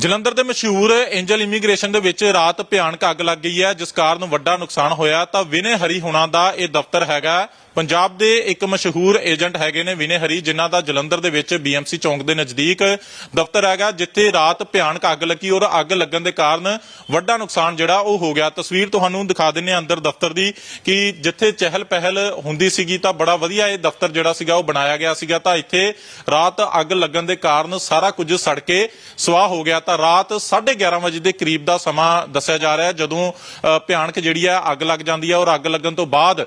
ਜਲੰਧਰ ਦੇ ਮਸ਼ਹੂਰ Angel immigration ਦੇ ਵਿੱਚ ਰਾਤ ਭਿਆਨਕ ਅੱਗ ਲੱਗ ਗਈ ਹੈ, ਜਿਸ ਕਾਰਨ ਵੱਡਾ ਨੁਕਸਾਨ ਹੋਇਆ। ਤਾਂ ਵਿਨੇ ਹਰੀ ਹੁਣਾ ਦਾ ਇਹ ਦਫ਼ਤਰ ਹੈਗਾ ਪੰਜਾਬ ਦੇ ਇੱਕ ਮਸ਼ਹੂਰ ਏਜੰਟ ਹੈਗੇ ਨੇ ਵਿਨੇ ਹਰੀ, ਜਿਨ੍ਹਾਂ ਦਾ ਜਲੰਧਰ ਦੇ ਵਿੱਚ ਬੀਐਮਸੀ ਚੌਂਕ ਦੇ ਨਜ਼ਦੀਕ ਦਫ਼ਤਰ ਹੈਗਾ, ਜਿੱਥੇ ਰਾਤ ਭਿਆਨਕ ਅੱਗ ਲੱਗੀ ਔਰ ਅੱਗ ਲੱਗਣ ਦੇ ਕਾਰਨ ਵੱਡਾ ਨੁਕਸਾਨ ਜਿਹੜਾ ਉਹ ਹੋ ਗਿਆ। ਤਸਵੀਰ ਤੁਹਾਨੂੰ ਦਿਖਾ ਦਿੰਨੇ ਅੰਦਰ ਦਫ਼ਤਰ ਦੀ ਕਿ ਜਿੱਥੇ ਚਹਿਲ ਪਹਿਲ ਹੁੰਦੀ ਸੀਗੀ ਤਾਂ ਬੜਾ ਵਧੀਆ ਇਹ ਦਫ਼ਤਰ ਜਿਹੜਾ ਸੀਗਾ ਉਹ ਬਣਾਇਆ ਗਿਆ ਸੀਗਾ। ਤਾਂ ਇੱਥੇ ਰਾਤ ਅੱਗ ਲੱਗਣ ਦੇ ਕਾਰਨ ਸਾਰਾ ਕੁਝ ਸੜ ਕੇ ਸਵਾਹ ਹੋ ਗਿਆ। ਤਾਂ ਰਾਤ 11:30 ਵਜੇ ਦੇ ਕਰੀਬ ਦਾ ਸਮਾਂ ਦੱਸਿਆ ਜਾ ਰਿਹਾ ਜਦੋਂ ਭਿਆਨਕ ਜਿਹੜੀ ਹੈ ਅੱਗ ਲੱਗ ਜਾਂਦੀ ਹੈ ਔਰ ਅੱਗ ਲੱਗਣ ਤੋਂ ਬਾਅਦ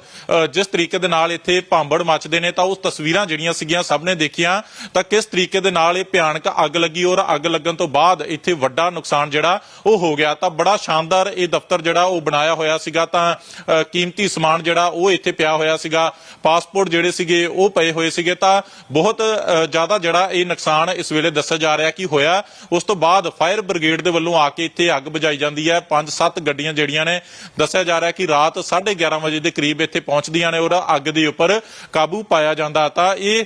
ਜਿਸ ਤਰੀਕੇ ਦੇ ਨਾਲ ਇੱਥੇ ਭਾਂਬੜ ਮੱਚਦੇ ਨੇ ਤਾਂ ਉਹ ਤਸਵੀਰਾਂ ਜਿਹੜੀਆਂ ਸੀਗੀਆਂ ਸਭ ਨੇ ਦੇਖੀਆਂ, ਤਾਂ ਕਿਸ ਤਰੀਕੇ ਦੇ ਨਾਲ ਇਹ ਭਿਆਨਕ ਅੱਗ ਲੱਗੀ ਔਰ ਅੱਗ ਲੱਗਣ ਤੋਂ ਬਾਅਦ ਇੱਥੇ ਵੱਡਾ ਨੁਕਸਾਨ ਜਿਹੜਾ ਉਹ ਹੋ ਗਿਆ। ਤਾਂ ਬੜਾ ਸ਼ਾਨਦਾਰ ਇਹ ਦਫ਼ਤਰ ਜਿਹੜਾ ਉਹ ਬਣਾਇਆ ਹੋਇਆ ਸੀਗਾ, ਤਾਂ ਕੀਮਤੀ ਸਮਾਨ ਜਿਹੜਾ ਉਹ ਇੱਥੇ ਪਿਆ ਹੋਇਆ ਸੀਗਾ। ਪਾਸਪੋਰਟ ਜਿਹੜੇ ਸੀਗੇ ਉਹ ਪਏ ਹੋਏ ਸੀਗੇ। ਤਾਂ ਬਹੁਤ ਜ਼ਿਆਦਾ ਜਿਹੜਾ ਇਹ ਨੁਕਸਾਨ ਇਸ ਵੇਲੇ ਦੱਸਿਆ ਜਾ ਰਿਹਾ ਕਿ ਹੋਇਆ। ਉਸ ਤੋਂ ਬਾਅਦ ਫਾਇਰ ਬ੍ਰਿਗੇਡ ਦੇ ਵੱਲੋਂ ਆ ਕੇ ਇੱਥੇ ਅੱਗ ਬੁਝਾਈ ਜਾਂਦੀ ਹੈ। ਪੰਜ ਸੱਤ ਗੱਡੀਆਂ ਜਿਹੜੀਆਂ ਨੇ, ਦੱਸਿਆ ਜਾ ਰਿਹਾ ਕਿ ਰਾਤ 11:30 ਵਜੇ ਦੇ ਕਰੀਬ ਇੱਥੇ ਪਹੁੰਚਦੀਆਂ ਨੇ ਔਰ ਅੱਗ ਅੱਗ ਦੇ ਉੱਪਰ ਕਾਬੂ ਪਾਇਆ ਜਾਂਦਾ ਤਾਂ ਇਹ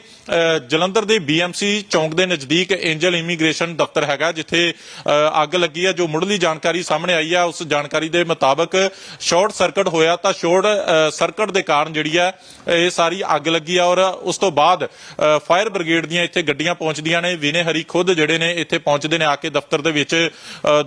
ਜਲੰਧਰ ਦੇ ਬੀਐਮਸੀ ਚੌਂਕ ਦੇ ਨਜ਼ਦੀਕ ਐਂਜਲ ਇਮੀਗ੍ਰੇਸ਼ਨ ਦਫ਼ਤਰ ਹੈਗਾ ਜਿੱਥੇ ਅੱਗ ਲੱਗੀ ਹੈ ਜੋ ਮੁੱਢਲੀ ਜਾਣਕਾਰੀ ਸਾਹਮਣੇ ਆਈ ਹੈ। ਉਸ ਜਾਣਕਾਰੀ ਦੇ ਮੁਤਾਬਕ ਸ਼ਾਰਟ ਸਰਕਟ ਹੋਇਆ ਤਾਂ ਸ਼ਾਰਟ ਸਰਕਟ ਦੇ ਕਾਰਨ ਜਿਹੜੀ ਹੈ ਇਹ ਸਾਰੀ ਅੱਗ ਲੱਗੀ ਹੈ ਔਰ ਉਸ ਤੋਂ ਬਾਅਦ ਅ, ਫਾਇਰ ਬ੍ਰਿਗੇਡ ਦੀਆਂ ਇੱਥੇ ਗੱਡੀਆਂ ਪਹੁੰਚਦੀਆਂ ਨੇ। ਵਿਨੇ ਹਰੀ ਖੁਦ ਜਿਹੜੇ ਨੇ ਇੱਥੇ ਪਹੁੰਚਦੇ ਨੇ ਆ ਕੇ ਦਫ਼ਤਰ ਦੇ ਵਿੱਚ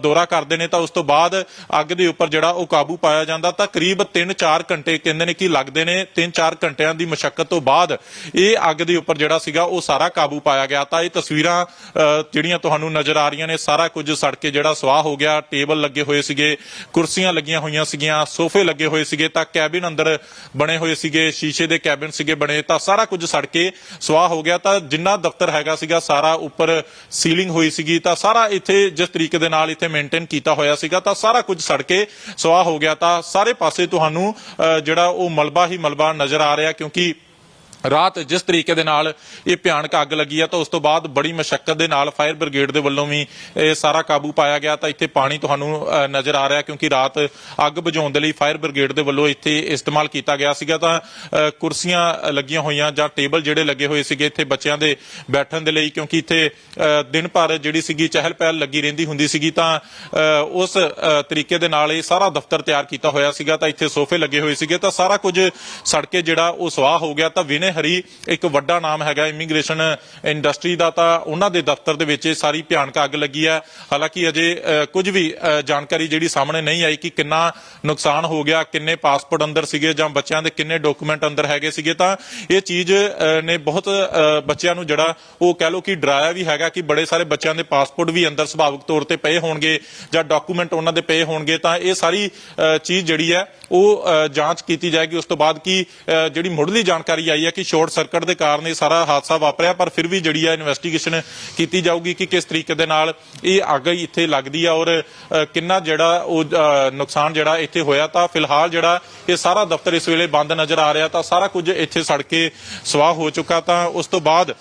ਦੌਰਾ ਕਰਦੇ ਨੇ। ਤਾਂ ਉਸ ਤੋਂ ਬਾਅਦ ਅੱਗ ਦੇ ਉੱਪਰ ਜਿਹੜਾ ਉਹ ਕਾਬੂ ਪਾਇਆ ਜਾਂਦਾ ਤਾਂ ਕਰੀਬ 3-4 ਘੰਟੇ ਕਹਿੰਦੇ ਨੇ ਕਿ ਲੱਗਦੇ ਨੇ 3-4 ਘੰਟਿਆਂ ਦੀ ਮਸ਼ੱਕਤ ਤੋਂ ਬਾਅਦ ਇਹ ਅੱਗ ਦੇ ਉੱਪਰ ਜਿਹੜਾ ਸੀਗਾ ਉਹ ਸਾਰਾ ਕਾਬੂ ਪਾਇਆ ਗਿਆ। ਤਾਂ ਇਹ ਤਸਵੀਰਾਂ ਅ, ਜਿਹੜੀਆਂ ਤੁਹਾਨੂੰ ਨਜ਼ਰ ਆ ਰਹੀਆਂ ਨੇ ਸਾਰਾ ਕੁਝ ਸੜ ਕੇ ਜਿਹੜਾ ਸਵਾਹ ਹੋ ਗਿਆ। ਟੇਬਲ ਲੱਗੇ ਹੋਏ ਸੀਗੇ ਕੁਰਸੀਆਂ ਲੱਗੀਆਂ ਹੋਈਆਂ ਸੀਗੀਆਂ ਸੋਫੇ ਲੱਗੇ ਹੋਏ ਸੀਗੇ ਤਾਂ ਕੈਬਿਨ ਅੰਦਰ ਬਣੇ ਹੋਏ ਸੀਗੇ ਸ਼ੀਸ਼ੇ ਦੇ ਕੈਬਿਨ ਸੀਗੇ ਬਣੇ ਤਾਂ ਸਾਰਾ ਕੁਝ ਸੜ ਕੇ ਸਵਾਹ ਹੋ ਗਿਆ। ਤਾਂ ਜਿੰਨਾ ਦਫ਼ਤਰ ਹੈਗਾ ਸੀਗਾ ਸਾਰਾ ਉੱਪਰ ਸੀਲਿੰਗ ਹੋਈ ਸੀਗੀ। ਤਾਂ ਸਾਰਾ ਇੱਥੇ ਜਿਸ ਤਰੀਕੇ ਦੇ ਨਾਲ ਇੱਥੇ ਮੇਨਟੇਨ ਕੀਤਾ ਹੋਇਆ ਸੀਗਾ ਤਾਂ ਸਾਰਾ ਕੁਝ ਸੜ ਕੇ ਸਵਾਹ ਹੋ ਗਿਆ। ਤਾਂ ਸਾਰੇ ਪਾਸੇ ਤੁਹਾਨੂੰ ਅ, ਜਿਹੜਾ ਉਹ ਮਲਬਾ ਹੀ ਮਲਬਾ ਨਜ਼ਰ ਆ ਰਿਹਾ ਕਿਉਂਕਿ ਰਾਤ ਜਿਸ ਤਰੀਕੇ ਦੇ ਨਾਲ ਇਹ ਭਿਆਨਕ ਅੱਗ ਲੱਗੀ ਆ ਤਾਂ ਉਸ ਤੋਂ ਬਾਅਦ ਬੜੀ ਮਸ਼ੱਕਤ ਦੇ ਨਾਲ ਫਾਇਰ ਬ੍ਰਿਗੇਡ ਦੇ ਵੱਲੋਂ ਵੀ ਇਹ ਸਾਰਾ ਕਾਬੂ ਪਾਇਆ ਗਿਆ। ਤਾਂ ਇੱਥੇ ਪਾਣੀ ਤੁਹਾਨੂੰ ਨਜ਼ਰ ਆ ਰਿਹਾ ਕਿਉਂਕਿ ਰਾਤ ਅੱਗ ਬੁਝਾਉਣ ਦੇ ਲਈ ਫਾਇਰ ਬ੍ਰਿਗੇਡ ਦੇ ਵੱਲੋਂ ਇੱਥੇ ਇਸਤੇਮਾਲ ਕੀਤਾ ਗਿਆ ਸੀਗਾ। ਤਾਂ ਕੁਰਸੀਆਂ ਲੱਗੀਆਂ ਹੋਈਆਂ ਜਾਂ ਟੇਬਲ ਜਿਹੜੇ ਲੱਗੇ ਹੋਏ ਸੀਗੇ ਇੱਥੇ ਬੱਚਿਆਂ ਦੇ ਬੈਠਣ ਦੇ ਲਈ ਕਿਉਂਕਿ ਇੱਥੇ ਅ, ਦਿਨ ਭਰ ਜਿਹੜੀ ਸੀਗੀ ਚਹਿਲ ਪਹਿਲ ਲੱਗੀ ਰਹਿੰਦੀ ਹੁੰਦੀ ਸੀਗੀ। ਤਾਂ ਅ, ਉਸ ਤਰੀਕੇ ਦੇ ਨਾਲ ਇਹ ਸਾਰਾ ਦਫ਼ਤਰ ਤਿਆਰ ਕੀਤਾ ਹੋਇਆ ਸੀਗਾ। ਤਾਂ ਇੱਥੇ ਸੋਫੇ ਲੱਗੇ ਹੋਏ ਸੀਗੇ। ਤਾਂ ਸਾਰਾ ਕੁਝ ਸੜ ਕੇ ਜਿਹੜਾ ਉਹ ਸਵਾਹ ਹੋ ਗਿਆ। ਤਾਂ ਵਿਨੇ ਹਰੀ ਇੱਕ ਵੱਡਾ ਨਾਮ ਹੈਗਾ ਇਮੀਗ੍ਰੇਸ਼ਨ ਇੰਡਸਟਰੀ ਦਾ ਤਾਂ ਉਹਨਾਂ ਦੇ ਦਫ਼ਤਰ ਦੇ ਵਿੱਚ ਇਹ ਸਾਰੀ ਭਿਆਨਕ ਅੱਗ ਲੱਗੀ ਹੈ। ਹਾਲਾਂਕਿ ਅਜੇ ਅ, ਕੁਝ ਵੀ ਜਾਣਕਾਰੀ ਜਿਹੜੀ ਸਾਹਮਣੇ ਨਹੀਂ ਆਈ ਕਿ ਕਿੰਨਾ ਨੁਕਸਾਨ ਹੋ ਗਿਆ ਕਿੰਨੇ ਪਾਸਪੋਰਟ ਅੰਦਰ ਸੀਗੇ ਜਾਂ ਬੱਚਿਆਂ ਦੇ ਕਿੰਨੇ ਡਾਕੂਮੈਂਟ ਅੰਦਰ ਹੈਗੇ ਸੀਗੇ ਤਾਂ ਇਹ ਚੀਜ਼ ਨੇ ਬਹੁਤ ਅ, ਬੱਚਿਆਂ ਨੂੰ ਜਿਹੜਾ ਉਹ ਕਹਿ ਲਓ ਕਿ ਡਰਾਇਆ ਵੀ ਹੈਗਾ ਕਿ ਬੜੇ ਸਾਰੇ ਬੱਚਿਆਂ ਦੇ ਪਾਸਪੋਰਟ ਵੀ ਅੰਦਰ ਸੁਭਾਵਿਕ ਤੌਰ ਤੇ ਪਏ ਹੋਣਗੇ ਜਾਂ ਡਾਕੂਮੈਂਟ ਉਹਨਾਂ ਦੇ ਪਏ ਹੋਣਗੇ ਤਾਂ ਇਹ ਸਾਰੀ ਅ, ਚੀਜ਼ ਜਿਹੜੀ ਹੈ ਉਹ ਜਾਂਚ ਕੀਤੀ ਜਾਏਗੀ। ਉਸ ਤੋਂ ਬਾਅਦ ਕੀ ਜਿਹੜੀ ਮੁੱਢਲੀ ਜਾਣਕਾਰੀ ਆਈ ਹੈ ਕਿ ਸ਼ਾਰਟ ਸਰਕਟ ਦੇ ਕਾਰਨ ਇਹ ਸਾਰਾ ਹਾਦਸਾ ਵਾਪਰਿਆ, ਪਰ ਫਿਰ ਵੀ ਜਿਹੜੀ ਹੈ ਇਨਵੈਸਟੀਗੇਸ਼ਨ ਕੀਤੀ ਜਾਊਗੀ ਕਿ ਕਿਸ ਤਰੀਕੇ ਦੇ ਨਾਲ ਇਹ ਅੱਗ ਇੱਥੇ ਲੱਗਦੀ ਆ ਔਰ ਕਿੰਨਾ ਜਿਹੜਾ ਉਹ ਨੁਕਸਾਨ ਜਿਹੜਾ ਇੱਥੇ ਹੋਇਆ। ਤਾਂ ਫਿਲਹਾਲ ਜਿਹੜਾ ਇਹ ਸਾਰਾ ਦਫ਼ਤਰ ਇਸ ਵੇਲੇ ਬੰਦ ਨਜ਼ਰ ਆ ਰਿਹਾ, ਤਾਂ ਸਾਰਾ ਕੁਝ ਇੱਥੇ ਸੜ ਕੇ ਸਵਾਹ ਹੋ ਚੁੱਕਾ। ਤਾਂ ਉਸ ਤੋਂ ਬਾਅਦ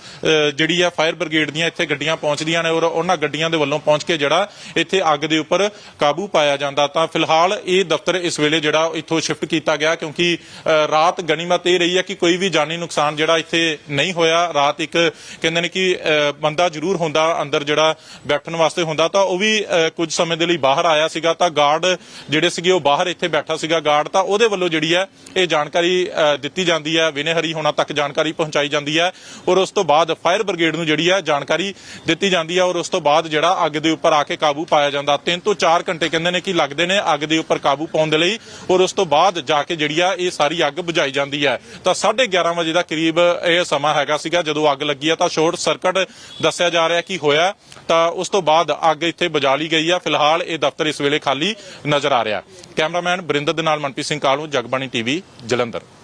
ਜਿਹੜੀ ਆ ਫਾਇਰ ਬ੍ਰਿਗੇਡ ਦੀਆਂ ਇੱਥੇ ਗੱਡੀਆਂ ਪਹੁੰਚਦੀਆਂ ਨੇ ਔਰ ਉਹਨਾਂ ਗੱਡੀਆਂ ਦੇ ਵੱਲੋਂ ਪਹੁੰਚ ਕੇ ਜਿਹੜਾ ਇੱਥੇ ਅੱਗ ਦੇ ਉੱਪਰ ਕਾਬੂ ਪਾਇਆ ਜਾਂਦਾ। ਤਾਂ ਫਿਲਹਾਲ ਇਹ ਦਫ਼ਤਰ ਇਸ ਵੇਲੇ ਜਿਹੜਾ ਇੱਥੋਂ ਸ਼ਿਫਟ ਕੀਤਾ ਗਿਆ ਕਿਉਂਕਿ ਰਾਤ ਗਨੀਮਤ ਇਹ ਰਹੀ ਹੈ ਕਿ ਕੋਈ ਵੀ ਜਾਨੀ ਨੁਕਸਾਨ ਜਿਹੜਾ ਇੱਥੇ ਨਹੀਂ ਹੋਇਆ, ਰਾਤ ਇੱਕ ਕਹਿੰਦੇ ਨੇ ਕਿ ਬੰਦਾ ਜ਼ਰੂਰ ਹੁੰਦਾ ਅੰਦਰ ਜਿਹੜਾ ਬੈਠਣ ਵਾਸਤੇ ਹੁੰਦਾ, ਤਾਂ ਉਹ ਵੀ ਕੁਝ ਸਮੇਂ ਦੇ ਲਈ ਬਾਹਰ ਆਇਆ ਸੀਗਾ, ਤਾਂ ਗਾਰਡ ਜਿਹੜੇ ਸੀਗੇ ਉਹ ਬਾਹਰ ਇੱਥੇ ਬੈਠਾ ਸੀਗਾ ਗਾਰਡ ਤਾਂ ਉਹਦੇ ਵੱਲੋਂ ਜਿਹੜੀ ਹੈ ਇਹ ਜਾਣਕਾਰੀ ਦਿੱਤੀ ਜਾਂਦੀ ਹੈ, ਵਿਨੇਹਰੀ ਹੋਣਾ ਤੱਕ ਜਾਣਕਾਰੀ ਪਹੁੰਚਾਈ ਜਾਂਦੀ ਹੈ ਔਰ ਉਸ ਤੋਂ ਬਾਅਦ ਫਾਇਰ ਬ੍ਰਿਗੇਡ ਨੂੰ ਜਿਹੜੀ ਹੈ ਜਾਣਕਾਰੀ ਦਿੱਤੀ ਜਾਂਦੀ ਹੈ ਔਰ ਉਸ ਤੋਂ ਬਾਅਦ ਜਿਹੜਾ ਅੱਗ ਦੇ ਉੱਪਰ ਆ ਕੇ ਕਾਬੂ ਪਾਇਆ ਜਾਂਦਾ 3 ਤੋਂ 4 ਘੰਟੇ ਕਹਿੰਦੇ ਨੇ ਕਿ ਲੱਗਦੇ ਨੇ ਅੱਗ ਦੇ ਉੱਪਰ ਕਾਬੂ ਪਾਉਣ ਦੇ ਲਈ ਔਰ ਉਸ ਤੋਂ ਬਾਅਦ ਜਾ ਕੇ ਜਿਹੜੀ ਆ ਇਹ ਸਾਰੀ ਅੱਗ ਬੁਝਾਈ ਜਾਂਦੀ ਹੈ। ਤਾਂ 11:30 ਵਜੇ ਦਾ ਕਰੀਬ ਇਹ ਸਮਾਂ ਹੈਗਾ ਸੀਗਾ। ਜਦੋਂ ਅੱਗ ਲੱਗੀ ਆ ਤਾਂ ਸ਼ਾਰਟ ਸਰਕਟ ਦੱਸਿਆ ਜਾ ਰਿਹਾ ਕਿ ਹੋਇਆ। ਤਾਂ ਉਸ ਤੋਂ ਬਾਅਦ ਅੱਗ ਇੱਥੇ ਬੁਝਾ ਲਈ ਗਈ ਆ। ਫਿਲਹਾਲ ਇਹ ਦਫ਼ਤਰ ਇਸ ਵੇਲੇ ਖਾਲੀ ਨਜ਼ਰ ਆ ਰਿਹਾ। ਕੈਮਰਾਮੈਨ ਬਰਿੰਦਰ ਦੇ ਨਾਲ ਮਨਪ੍ਰੀਤ ਸਿੰਘ ਕਾਲੂ, ਜਗਬਾਣੀ ਟੀਵੀ, ਜਲੰਧਰ।